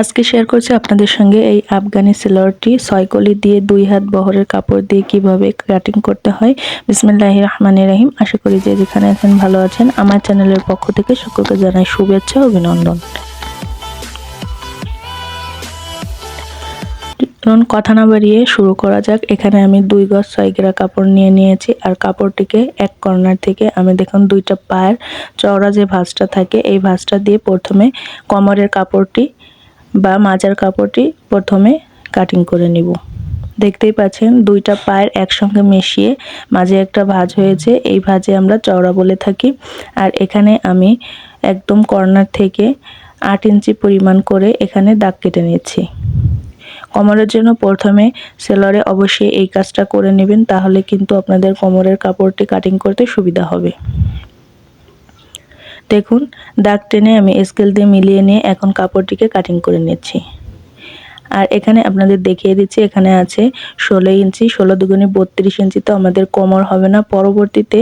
আজকে শেয়ার করছি আপনাদের সঙ্গে এই আফগানি সেলোয়ারটি ছয়কলি দিয়ে দুই হাত বহরের কাপড় দিয়ে কীভাবে কাটিং করতে হয়। বিসমিল্লাহ রহমান রাহিম। আশা করি যে যেখানে আছেন ভালো আছেন। আমার চ্যানেলের পক্ষ থেকে সকলকে জানাই শুভেচ্ছা, অভিনন্দন। চলুন কথা না বাড়িয়ে শুরু করা যাক। এখানে আমি দুই গজ ছয় গেরা কাপড় নিয়ে নিয়েছি আর কাপড়টিকে এক কর্নার থেকে আমি দেখুন দুইটা পায়ের চওড়া যে ভাঁজটা থাকে, এই ভাঁজটা দিয়ে প্রথমে কমরের কাপড়টি বা মাজার কাপড়টি প্রথমে কাটিং করে নিব। দেখতেই পাচ্ছেন, দুইটা পায়ের একসঙ্গে মিশিয়ে মাঝে একটা ভাঁজ হয়েছে। এই ভাঁজে আমরা চওড়া বলে থাকি। আর এখানে আমি একদম কর্নার থেকে আট ইঞ্চি পরিমাণ করে এখানে দাগ কেটে নিচ্ছি কোমরের জন্য প্রথমে সেলরে অবশ্যই এই কাজটা করে নেবেন, তাহলে কিন্তু আপনাদের কোমরের কাপড়টি কাটিং করতে সুবিধা হবে। দেখুন, দাগ টেনে আমি স্কেল দিয়ে মিলিয়ে নিয়ে এখন কাপড়টিকে কাটিং করে নিচ্ছি। আর এখানে আপনাদের দেখিয়ে দিচ্ছি, এখানে আছে ষোলো ইঞ্চি, ষোলো দুগুণে বত্রিশ ইঞ্চি তো আমাদের কোমর হবে না। পরবর্তীতে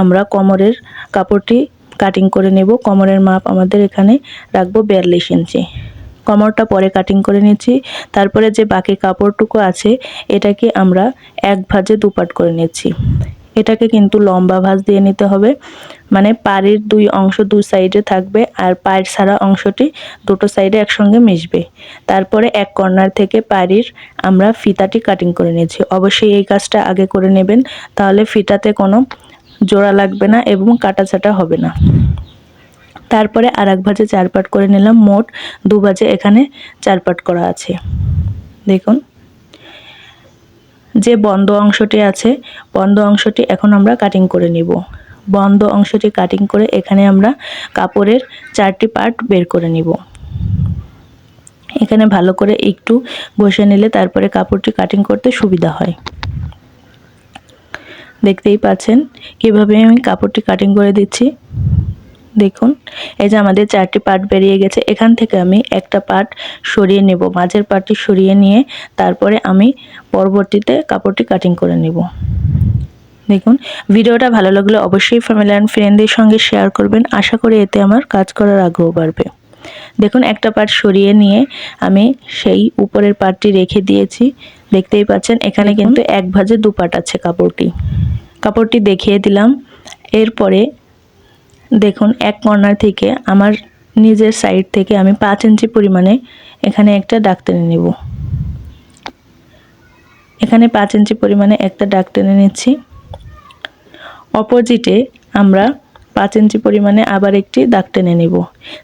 আমরা কোমরের কাপড়টি কাটিং করে নেব। কোমরের মাপ আমাদের এখানে রাখব বিয়াল্লিশ ইঞ্চি। কমরটা পরে কাটিং করে নিচ্ছি। তারপরে যে বাকি কাপড়টুকু আছে, এটাকে আমরা এক ভাজে দুপাট করে নিচ্ছি। এটাকে কিন্তু লম্বা ভাঁজ দিয়ে নিতে হবে। মানে পাড়ির দুই অংশ দুই সাইডে থাকবে আর পায়ের ছাড়া অংশটি দুটো সাইডে একসঙ্গে মিশবে। তারপরে এক কর্নার থেকে পাড়ির আমরা ফিতাটি কাটিং করে নিয়েছি। অবশ্যই এই কাজটা আগে করে নেবেন, তাহলে ফিতাতে কোনো জোড়া লাগবে না এবং কাটাছাটা হবে না। তারপরে আর এক ভাজে চার পাট করে নিলাম। মোট দু ভাজে এখানে চার পাট করা আছে। দেখুন। যে বন্ধ অংশটি আছে, বন্ধ অংশটি এখন আমরা কাটিং করে নিব। বন্ধ অংশটি কাটিং করে এখানে আমরা কাপড়ের চারটি পার্ট বের করে নিব। এখানে ভালো করে একটু বসে নিলে তারপরে কাপড়টি কাটিং করতে সুবিধা হয়। দেখতেই পাচ্ছেন কীভাবে আমি কাপড়টি কাটিং করে দিচ্ছি? দেখুন এই যে আমাদের চারটি পার্ট বেরিয়ে গেছে এখান থেকে আমি একটা পার্ট সরিয়ে নেব মাঝের পার্টটি সরিয়ে নিয়ে তারপরে আমি পরবর্তীতে কাপড়টি কাটিং করে নেব। দেখুন ভিডিওটা ভালো লাগলে অবশ্যই ফ্যামিলি অ্যান্ড ফ্রেন্ডদের সঙ্গে শেয়ার করবেন আশা করি এতে আমার কাজ করার আগ্রহ বাড়বে। দেখুন একটা পার্ট সরিয়ে নিয়ে আমি সেই উপরের পার্টটি রেখে দিয়েছি দেখতেই পাচ্ছেন এখানে কিন্তু এক ভাজে দু পার্ট আছে কাপড়টি। কাপড়টি দেখিয়ে দিলাম এরপরে দেখুন, এক কর্নার থেকে আমার নিজের সাইড থেকে আমি পাঁচ ইঞ্চি পরিমাণে এখানে একটা ডাক টেনে নেব। এখানে পাঁচ ইঞ্চি পরিমাণে একটা ডাক টেনে নিচ্ছি। অপোজিটে আমরা পাঁচ ইঞ্চি পরিমাণে আবার একটি দাগ টেনে নেব।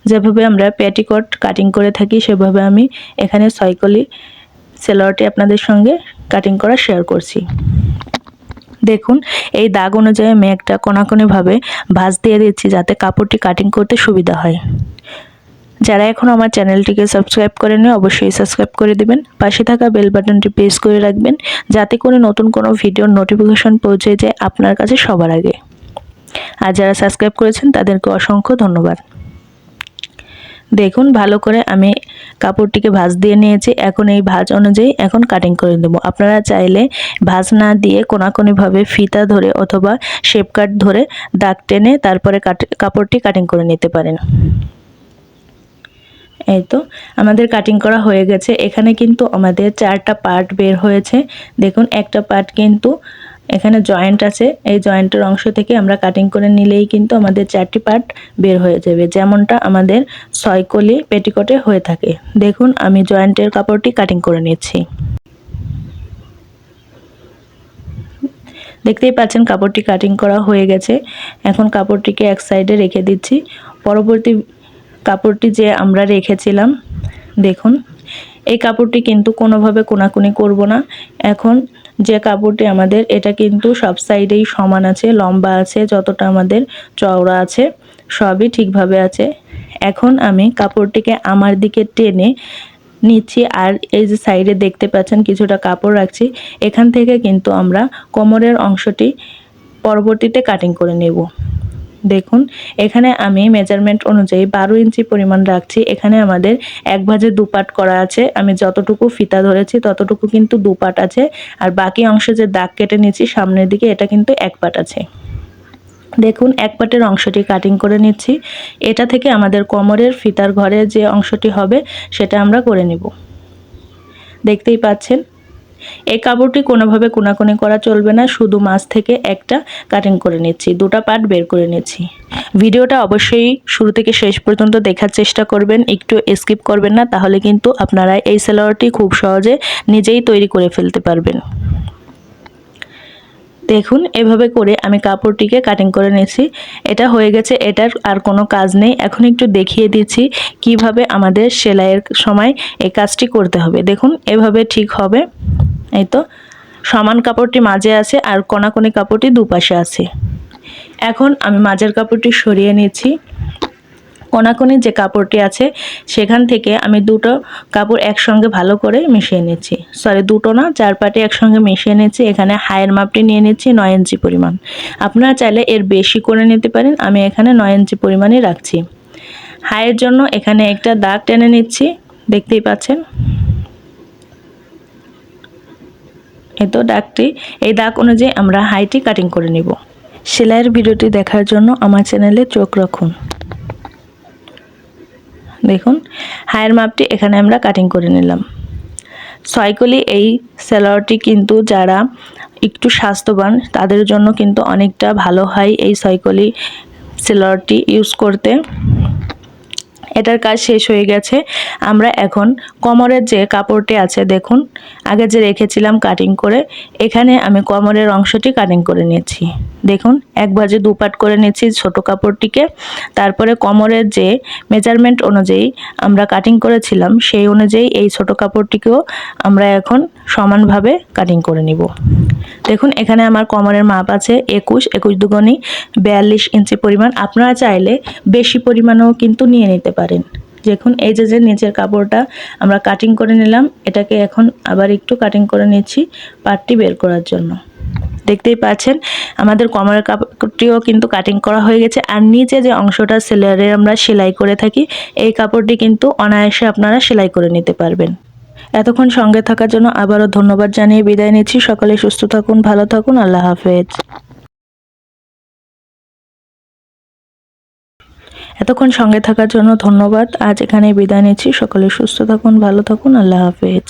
যেভাবে আমরা প্যাটিকট কাটিং করে থাকি, সেভাবে আমি এখানে ছয়কলি সেলোয়ারটি আপনাদের সঙ্গে কাটিং করা শেয়ার করছি। দেখুন, এই দাগ অনুযায়ী আমি একটা কোনাকুনিভাবে ভাঁজ দিয়ে দিচ্ছি যাতে কাপড়টি কাটিং করতে সুবিধা হয়। যারা এখন আমার চ্যানেলটিকে সাবস্ক্রাইব করেনি অবশ্যই সাবস্ক্রাইব করে দিবেন। পাশে থাকা বেল বাটনটি প্রেস করে রাখবেন, যাতে করে নতুন কোনো ভিডিওর নোটিফিকেশন পৌঁছে যায় আপনার কাছে সবার আগে। আর যারা সাবস্ক্রাইব করেছেন, তাদেরকে অসংখ্য ধন্যবাদ। দেখুন, ভালো করে আমি কাপড়টিকে ভাঁজ দিয়ে নিয়েছি। এখন এই ভাঁজ অনুযায়ী এখন কাটিং করে দেব আপনারা চাইলে ভাঁজ না দিয়ে কোনাকুনিভাবে ফিতা ধরে অথবা শেপ কাট ধরে দাগ টেনে তারপরে কাপড়টি কাটিং করে নিতে পারেন। এই তো, আমাদের কাটিং করা হয়ে গেছে। এখানে কিন্তু আমাদের চারটা পার্ট বের হয়েছে। দেখুন, একটা পার্ট কিন্তু এখানে জয়েন্ট আছে। এই জয়েন্টের অংশ থেকে আমরা কাটিং করে নিলেই কিন্তু আমাদের চারটি পার্ট বের হয়ে যাবে। যেমনটা আমাদের ছয়কলি পেটিকোটে হয়ে থাকে। দেখুন, আমি জয়েন্টের কাপড়টি কাটিং করে নিচ্ছি। দেখতেই পাচ্ছেন, কাপড়টি কাটিং করা হয়ে গেছে। এখন কাপড়টিকে এক সাইডে রেখে দিচ্ছি। পরবর্তী কাপড়টি যে আমরা রেখেছিলাম, দেখুন, এই কাপড়টি কিন্তু কোনোভাবে কোনাকুনি করব না। এখন যে কাপড়টি আমাদের, এটা কিন্তু সব সাইডেই সমান আছে, লম্বা আছে, যতটা আমাদের চওড়া আছে, সবই ঠিকভাবে আছে। এখন আমি কাপড়টিকে আমার দিকে টেনে নিচ্ছি, আর এই যে সাইডে দেখতে পাচ্ছেন কিছুটা কাপড় রাখছি, এখান থেকে কিন্তু আমরা কোমরের অংশটি পরবর্তীতে কাটিং করে নেব। দেখুন, এখানে আমি মেজারমেন্ট অনুযায়ী বারো ইঞ্চি পরিমাণ রাখছি। এখানে আমাদের এক ভাজে দুপাট করা আছে। আমি যতটুকু ফিতা ধরেছি ততটুকু কিন্তু দুপাট আছে। আর বাকি অংশে যে দাগ কেটে নিয়েছি সামনের দিকে, এটা কিন্তু এক পাট আছে। দেখুন, এক পাটের অংশটি কাটিং করে নিচ্ছি। এটা থেকে আমাদের কোমরের ফিতার ঘরে যে অংশটি হবে, সেটা আমরা করে নিব। দেখতেই পাচ্ছেন? এই কাপড়টি কোনোভাবে কোনাকুনি করা চলবে না, শুধু মাছ থেকে একটা কাটিং করে নিচ্ছি। দুটা পার্ট বের করে নিচ্ছি। ভিডিওটা অবশ্যই শুরু থেকে শেষ পর্যন্ত দেখার চেষ্টা করবেন, একটু স্কিপ করবেন না, তাহলে কিন্তু আপনারা এই সেলোয়ারটি খুব সহজে নিজেই তৈরি করে ফেলতে পারবেন। দেখুন, এভাবে করে আমি কাপড়টিকে কাটিং করে নিয়েছি এটা হয়ে গেছে, এটার আর কোনো কাজ নেই। এখন একটু দেখিয়ে দিচ্ছি কীভাবে আমাদের সেলাইয়ের সময় এই কাজটি করতে হবে। দেখুন, এভাবে ঠিক হবে। এই তো সমান কাপড়টি মাঝে আছে আর কোনাকুনি কাপড়টি দুপাশে আছে। এখন আমি মাঝের কাপড়টি সরিয়ে নিচ্ছি। কোনাকুনি যে কাপড়টি আছে, সেখান থেকে আমি দুটো কাপড় একসঙ্গে ভালো করে মিশিয়ে নিচ্ছি। সরি দুটো না চার পাটি একসঙ্গে মিশিয়ে নিচ্ছি। এখানে হায়ের মাপটি নিয়ে নিচ্ছি, নয় ইঞ্চি পরিমাণ। আপনারা চাইলে এর বেশি করে নিতে পারেন, আমি এখানে নয় ইঞ্চি পরিমাণই রাখছি। হায়ের জন্য এখানে একটা দাগ টেনে নিচ্ছি, দেখতেই পাচ্ছেন? এই তো দাগটি এই দাগ অনুযায়ী আমরা হাইটি কাটিং করে নিব। সেলাইয়ের ভিডিওটি দেখার জন্য আমার চ্যানেলে চোখ রাখুন। দেখুন হায়ের মাপটি এখানে আমরা কাটিং করে নিলাম। ছয়কলি এই সেলোয়ারটি কিন্তু যারা একটু স্বাস্থ্যবান, তাদের জন্য কিন্তু অনেকটা ভালো হয় এই ছয়কলি সেলোয়ারটি ইউজ করতে। এটার কাজ শেষ হয়ে গেছে। আমরা এখন কোমরের যে কাপড়টি আছে, দেখুন, আগে যে রেখেছিলাম কাটিং করে, এখানে আমি কোমরের অংশটি কাটিং করে নিয়েছি। দেখুন এক ভাজে দুপাট করে নিয়েছি ছোট কাপড়টিকে, তারপরে কোমরের যে মেজারমেন্ট অনুযায়ী আমরা কাটিং করেছিলাম, সেই অনুযায়ী এই ছোট কাপড়টিকেও আমরা এখন সমানভাবে কাটিং করে নিব। দেখুন, এখানে আমার কোমরের মাপ আছে একুশ একুশ দুগুণি বিয়াল্লিশ ইঞ্চি পরিমাণ। আপনারা চাইলে বেশি পরিমাণেও কিন্তু নিয়ে নিতে পারেন। দেখুন, এই যে যে, নিচের কাপড়টা আমরা কাটিং করে নিলাম, এটাকে এখন আবার একটু কাটিং করে নিচ্ছি পাটটি বের করার জন্য। দেখতেই পাচ্ছেন, আমাদের কোমরের কাপড়টিও কিন্তু কাটিং করা হয়ে গেছে, আর নিচে যে অংশটা সেলারে আমরা সেলাই করে থাকি, এই কাপড়টি কিন্তু অনায়াসে আপনারা সেলাই করে নিতে পারবেন। এতক্ষণ সঙ্গে থাকার জন্য আবারও ধন্যবাদ জানিয়ে বিদায় নিচ্ছি। সকালে সুস্থ থাকুন, ভালো থাকুন, আল্লাহ হাফেজ। এতক্ষণ সঙ্গে থাকার জন্য ধন্যবাদ। আজ এখানে বিদায় নিচ্ছি। সকলে সুস্থ থাকুন, ভালো থাকুন। আল্লাহ হাফেজ।